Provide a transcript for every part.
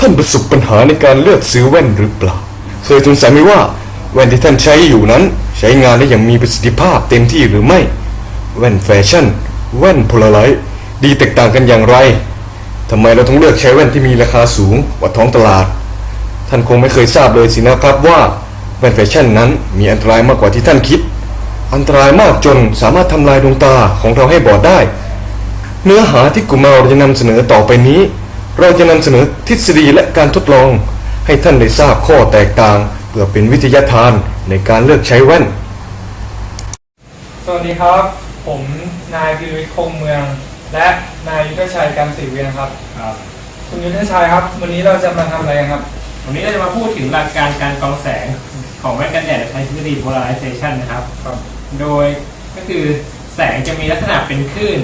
ท่านประสบปัญหาในการเลือกซื้อแว่นหรือเปล่า เคยสงสัยไหมว่า แว่นที่ท่านใช้อยู่นั้น ใช้งานได้อย่างมีประสิทธิภาพเต็มที่หรือไม่ แว่นแฟชั่น แว่นโพลาไรต์ดีแตกต่างกันอย่างไรทำไมเราต้องเลือกใช้แว่นที่มีราคาสูงกว่าท้องตลาด ท่านคงไม่เคยทราบเลยสินะครับว่าแว่นแฟชั่นนั้นมีอันตรายมากกว่าที่ท่านคิด อันตรายมากจนสามารถทำลายดวงตาของเราให้บอดได้ เนื้อหาที่กุมเราจะนำเสนอต่อไปนี้ เราจะนำเสนอทฤษฎีและการทดลอง ให้ท่านได้ทราบข้อแตกต่าง เพื่อเป็นวิทยาทานในการเลือกใช้แว่น สวัสดีครับ ผมนายพิรวิทย์คงเมือง และนายยุทธชัยการศรีเวียนครับ ครับ คุณยุทธชัยครับ วันนี้เราจะมาทำอะไรกันครับ วันนี้เราจะมาพูดถึงหลักการการกรองแสงของแว่นกันแดดใช้ทฤษฎี polarization นะครับครับโดยก็คือแสงจะมีลักษณะเป็นคลื่น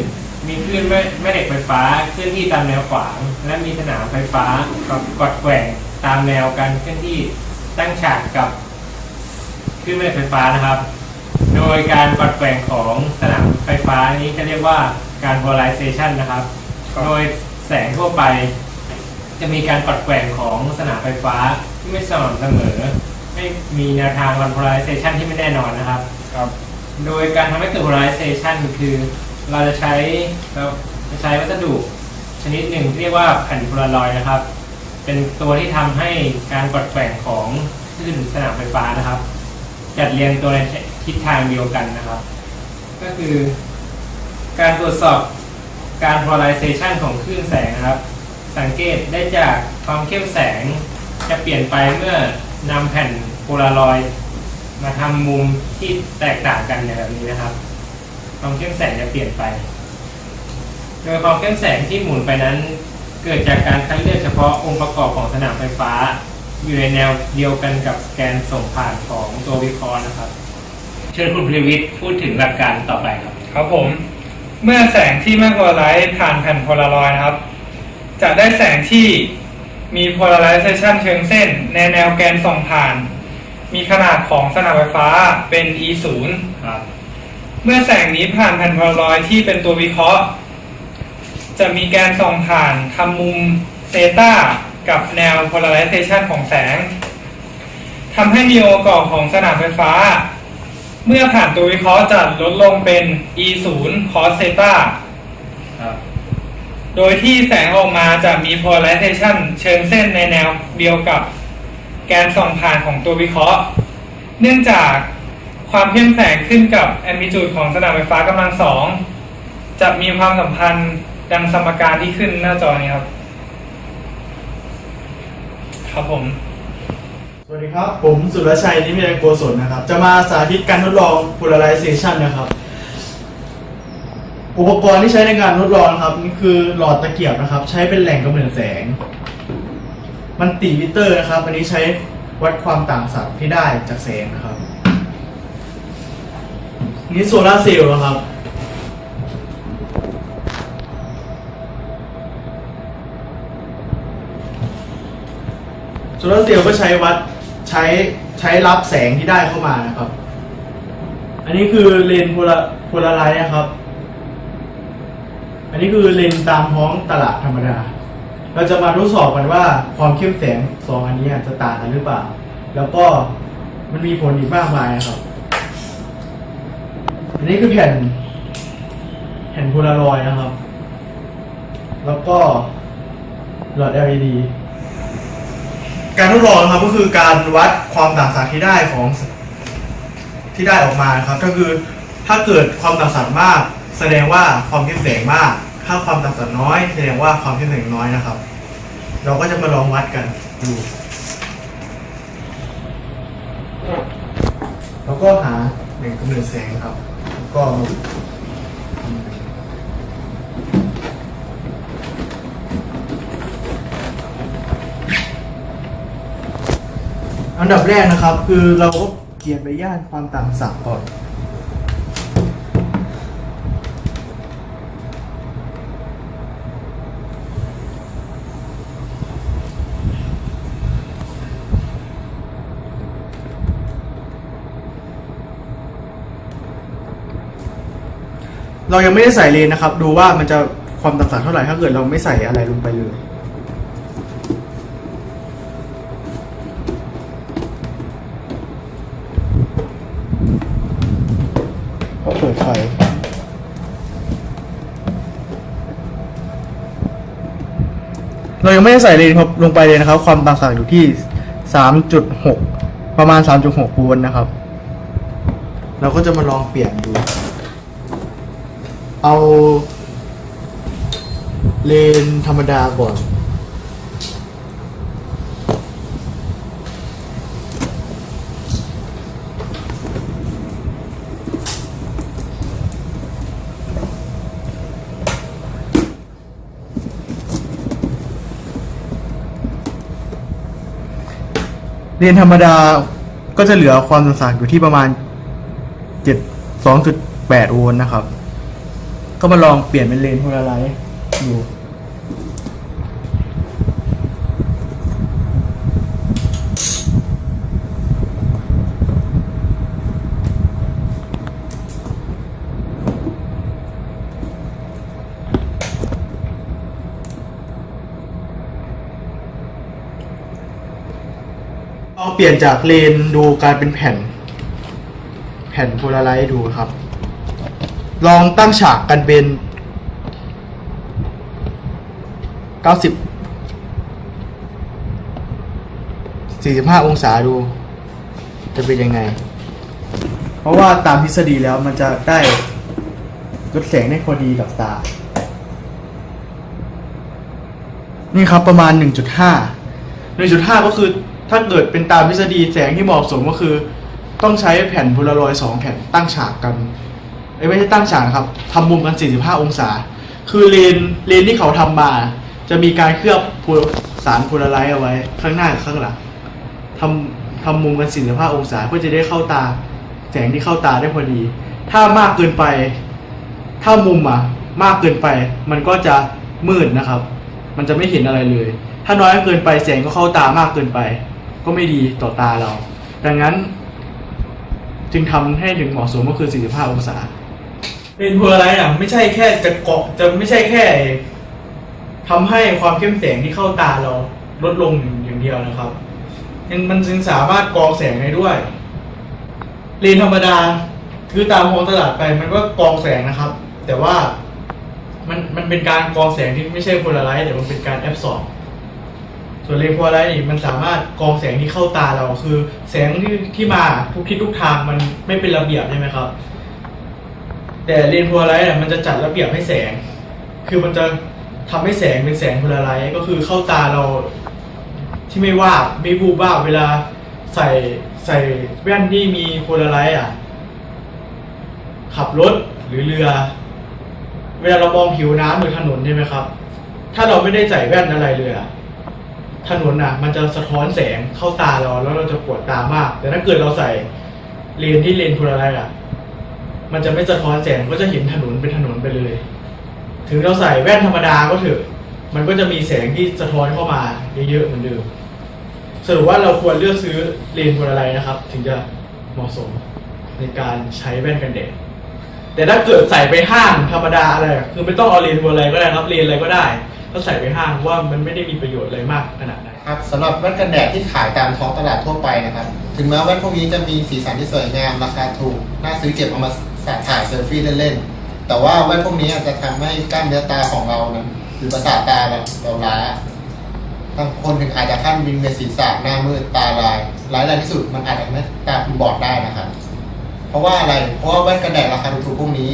มีคลื่นแม่แม่เหล็กไฟฟ้าเคลื่อนที่ตามแนวขวาง และมีสนามไฟฟ้ากับกดแกว่งตามแนวการเคลื่อนที่ตั้งฉากกับคลื่นแม่เหล็กไฟฟ้านะครับ โดยการกดแกว่งของสนามไฟฟ้านี้จะเรียกว่าการ polarization นะครับ โดยแสงทั่วไป จะมีการกดแกว่งของสนามไฟฟ้าที่ไม่สม่ำเสมอ ไม่มีแนวทางวัน polarization ที่ไม่แน่นอนนะครับครับ โดยการทำให้เกิด polarization คือ เราจะใช้เราจะใช้วัสดุชนิดหนึ่งที่เรียกว่าแผ่นโพลารอยนะครับ เป็นตัวที่ทำให้การกดแกว่งของคลื่นสนามไฟฟ้านะครับ จัดเรียงตัวในทิศทางเดียวกันนะครับ ก็คือการตรวจสอบการ polarization ของคลื่นแสงนะครับ สังเกตได้จากความเข้มแสงจะเปลี่ยนไปเมื่อนำแผ่นโพลารอยมาทำมุมที่แตกต่างกันในแบบนี้นะครับ ความเข้มแสงจะเปลี่ยนไป โดยความเข้มแสงที่หมุนไปนั้น เกิดจากการคัดเลือกเฉพาะองค์ประกอบของสนามไฟฟ้า อยู่ในแนวเดียวกันกับแกนส่งผ่านของตัววิเคราะห์นะครับ เชิญคุณพลวิทย์พูดถึงหลักการต่อไปครับ ครับผม เมื่อแสงที่ไม่โพลาไรซ์ผ่านแผ่นโพลารอยด์นะครับ จะได้แสงที่มีโพลาไรเซชันเชิงเส้น ในแนวแกนส่องผ่าน มีขนาดของสนามไฟฟ้าเป็น e 0ครับ เมื่อแสงนี้ผ่านแผ่นโพลารอยด์ที่เป็นตัววิเคราะห์ จะมีแกนส่องผ่านทำมุมเซตากับแนว polarization ของแสงทำให้มีองค์ประกอบของสนามไฟฟ้า เมื่อผ่านตัววิเคราะห์จะลดลงเป็น e 0 cos theta ครับโดยที่แสงออกมาจะมี polarization เชิงเส้นในแนวเดียวกับ แกนส่องผ่านของตัววิเคราะห์ เนื่องจาก ความเข้มแสงขึ้นกับ amplitude ของสนามไฟฟ้ากำลังสองจะมีความสัมพันธ์ดังสมการที่ขึ้นหน้าจอนี้ครับ ครับผม สวัสดีครับ ผมสุรชัยนิมิตรโกศลนะครับ จะมาสาธิตการทดลอง polarization นะครับ อุปกรณ์ที่ใช้ในการทดลองครับนี่คือหลอดตะเกียบนะครับ ใช้เป็นแหล่งกำเนิดแสง มันติมิเตอร์นะครับ อันนี้ใช้วัดความต่างศักย์ที่ได้จากแสงนะครับ นนี้โซลาร์เซลล์นะครับโซลาร์เซลล์ก็ใช้วัดใช้ใช้รับแสงที่ได้เข้ามานะครับ อันนี้คือเลนโพลาโพลาไรซ์นะครับ อันนี้คือเลนตามท้องตลาดธรรมดา เราจะมาทดสอบกันว่าความเข้มแสงสองอันนี้จะต่างกันหรือเปล่า แล้วก็มันมีผลอีกมากมายนะครับ อันนี้คือแผ่นแผ่นโพลารอยนะครับ แล้วก็หลอด LED การทดลองนะครับก็คือการวัดความต่างศักย์ที่ได้ของที่ได้ออกมานะครับ ก็คือถ้าเกิดความต่างศักย์มาก แสดงว่าความเข้มแสงมาก ถ้าความต่างศักย์น้อย แสดงว่าความเข้มแสงน้อยนะครับ เราก็จะมาลองวัดกันดูแล้วก็หาแหล่งกำเนิดแสงครับ ก็อันดับแรกนะครับ คือเราก็เขียนไปย่านความต่างศักย์ก่อน เรายังไม่ได้ใส่เลนนะครับ ดูว่ามันจะความต่างๆเท่าไหร่ถ้าเกิดเราไม่ใส่อะไรลงไปเลยเปิดไฟเรายังไม่ได้ใส่เลนลงไปเลยนะครับ ความต่างๆอยู่ที่สามจุดหกประมาณสามจุดหกคูณนะครับ เราก็จะมาลองเปลี่ยนดู เอาเลนธรรมดาก่อนเรียนธรรมดาก็จะเหลือความต่างอยู่ที่ประมาณเจ็ดสองจุดแปดโวลต์นะครับ ก็มาลองเปลี่ยนเป็นเลนโพลาไรซ์ดูลองเปลี่ยนจากเลนดูกลายเป็นแผ่น แผ่นโพลาไรซ์ดูครับ ลองตั้งฉากกันเป็น 90 45 องศาดู จะเป็นยังไง เพราะว่าตามทฤษฎีแล้วมันจะได้ลดแสงได้พอดีกับตา นี่ครับประมาณ 1.5 1.5 ก็คือถ้าเกิดเป็นตามทฤษฎีแสงที่เหมาะสมก็คือ ต้องใช้แผ่นโพลารอยด์สองแผ่นตั้งฉากกัน ไม่ใช่ตั้งฉากนะครับทำมุมกัน 45 องศา คือเลนเลนที่เขาทำมา จะมีการเคลือบสารโพลาไรด์เอาไว้ ข้างหน้ากับข้างหลังทำทำมุมกัน 45 องศาเพื่อจะได้เข้าตา แสงที่เข้าตาได้พอดี ถ้ามากเกินไป ถ้ามุมอะมากเกินไป มันก็จะมืดนะครับ มันจะไม่เห็นอะไรเลย ถ้าน้อยเกินไปแสงก็เข้าตามากเกินไป ก็ไม่ดีต่อตาเรา ดังนั้นจึงทำให้ถึงเหมาะสมก็คือ 45 องศา เป็นเพออะไรอะ ไม่ใช่แค่จะเกาะจะไม่ใช่แค่ทำให้ความเข้มแสงที่เข้าตาเราลดลงอย่างเดียวนะครับยังมันจึงสามารถกรองแสงได้ด้วย เลนธรรมดาคือตามมองตลาดไปมันก็กรองแสงนะครับ แต่ว่ามันมันเป็นการกรองแสงที่ไม่ใช่โพลาไรซ์แต่มันเป็นการแอบสอบส่วนเลนโพลาไรซ์นี่มันสามารถกรองแสงที่เข้าตาเราคือ แสงที่ที่มาทุกทิศทุกทางมันไม่เป็นระเบียบใช่ไหมครับ แต่เลนส์โพลาไรซ์เนี่ยมันจะจัดระเบียบให้แสง คือมันจะทำให้แสงเป็นแสงโพลาไรซ์ก็คือเข้าตาเราที่ไม่ว่าไม่บูบว่าเวลาใส่ใส่แว่นที่มีโพลาไรซ์อะ ขับรถหรือเรือ เวลาเรามองผิวน้ำหรือถนนใช่ไหมครับ ถ้าเราไม่ได้ใส่แว่นอะไรเลยอะถนนอะ มันจะสะท้อนแสงเข้าตาเราแล้วเราจะปวดตามาก แต่ถ้าเกิดเราใส่เลนที่เลนโพลาไรซ์อะ มันจะไม่สะท้อนแสงก็จะเห็นถนนเป็นถนนไปเลย ถึงเราใส่แว่นธรรมดาก็เถอะ มันก็จะมีแสงที่สะท้อนเข้ามาเยอะๆเหมือนเดิมสรุปว่าเราควรเลือกซื้อเลนส์โพลาไรนะครับ ถึงจะเหมาะสมในการใช้แว่นกันแดดแต่ถ้าเกิดใส่ไปห้างธรรมดาอะไรคือไม่ต้องเอาเลนส์โพลาไรก็ได้ครับเลนส์อะไรก็ได้ก็ใส่ไปห้างว่ามันไม่ได้มีประโยชน์อะไรมากขนาดนั้นครับสำหรับแว่นกันแดดที่ขายตามท้องตลาดทั่วไปนะครับ ถึงแม้แว่นพวกนี้จะมีสีสันที่สวยงามราคาถูกน่าซื้อเก็บเอามา ถ่ายเซลฟี่เล่นๆ แต่ว่าแว่นพวกนี้อาจจะทำให้กล้ามเนื้อตาของเรานะหรือประสาทตาเราเราล้าบางคนถึงอาจจะขั้นวิงเวียนศีรษะหน้ามืดตาลายร้ายแรงที่สุดมันอาจจะทำให้ตาคุณบอดได้นะครับ เพราะว่าอะไร เพราะว่าแว่นกันแดดราคาถูกๆพวกนี้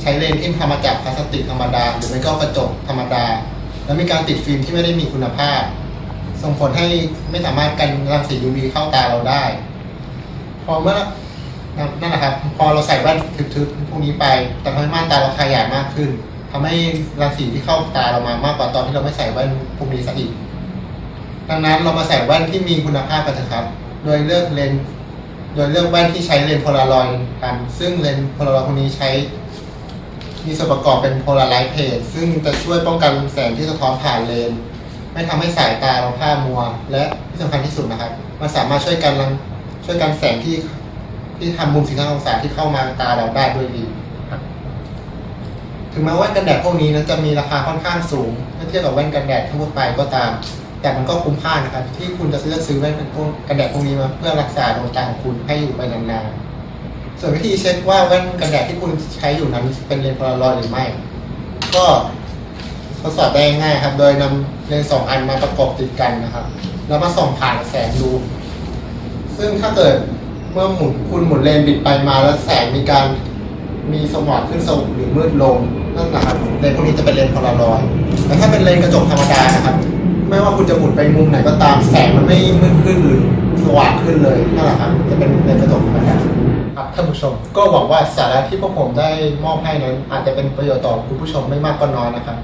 ใช้เลนส์ที่ทำมาจากพลาสติกธรรมดา หรือไม่ก็กระจกธรรมดา และมีการติดฟิล์มที่ไม่ได้มีคุณภาพ ส่งผลให้ไม่สามารถกันรังสี UV เข้าตาเราได้ พอเมื่อ นั่นแหละครับ พอเราใส่แว่นทึบๆพวกนี้ไปแต่ทำให้ม่านตาเราขยายมากขึ้นทำให้รังสีที่เข้าตาเรามามากกว่าตอนที่เราไม่ใส่แว่นพวกนี้ซะอีก ดังนั้นเรามาใส่แว่นที่มีคุณภาพกันเถอะครับ โดยเลือกเลนโดยเลือกแว่นที่ใช้เลนโพลารอยด์กันซึ่งเลนโพลารอยด์พวกนี้ใช้ มีส่วนประกอบเป็นโพลาไรซ์เพจซึ่งจะช่วยป้องกันแสงที่สะท้อนผ่านเลนไม่ทำให้สายตาเราพร่ามัว และที่สำคัญที่สุดนะครับ มันสามารถช่วยกันช่วยกันแสงที่ ที่ทำมุม45องศาที่เข้ามาตาเราได้ด้วยดีครับถึงแม้ว่ากันแดดพวกนี้นั้นจะมีราคาค่อนข้างสูงเมื่อเทียบกับแว่นกันแดดทั่วไปก็ตาม แต่มันก็คุ้มค่านะครับ ที่คุณจะเลือซื้อแว่นพวกกันแดดพวกนี้มาเพื่อรักษาดวงตาของคุณให้อยู่ไปนานๆส่วนวิธีเช็คว่าแว่นกันแดดที่คุณใช้อยู่นั้นเป็นเลนส์พลารอยหรือไม่ ก็ทดสอบได้ง่ายครับ โดยนำเลนส์สองอันมาประกบติดกันนะครับ แล้วมาส่องผ่านแสงดู ซึ่งถ้าเกิด เมื่อหมุนคุณหมุนเลนบิดไปมาแล้วแสงมีการมีสว่างขึ้นสว่างหรือมืดลงนั่นแหละครับเลนพวกนี้จะเป็นเลนพลารอยแต่ถ้าเป็นเลนกระจกธรรมดานะครับ ไม่ว่าคุณจะหมุนไปมุมไหนก็ตามแสงมันไม่มืดขึ้นหรือสว่างขึ้นเลยนั่นแหละครับจะเป็นเลนกระจกธรรมดาครับท่านผู้ชม ก็หวังว่าสาระที่พวกผมได้มอบให้นั้น อาจจะเป็นประโยชน์ต่อคุณผู้ชมไม่มากก็น้อยนะครับ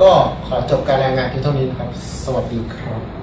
ก็ขอจบการรายงานเพียงเท่านี้นะครับ สวัสดีครับ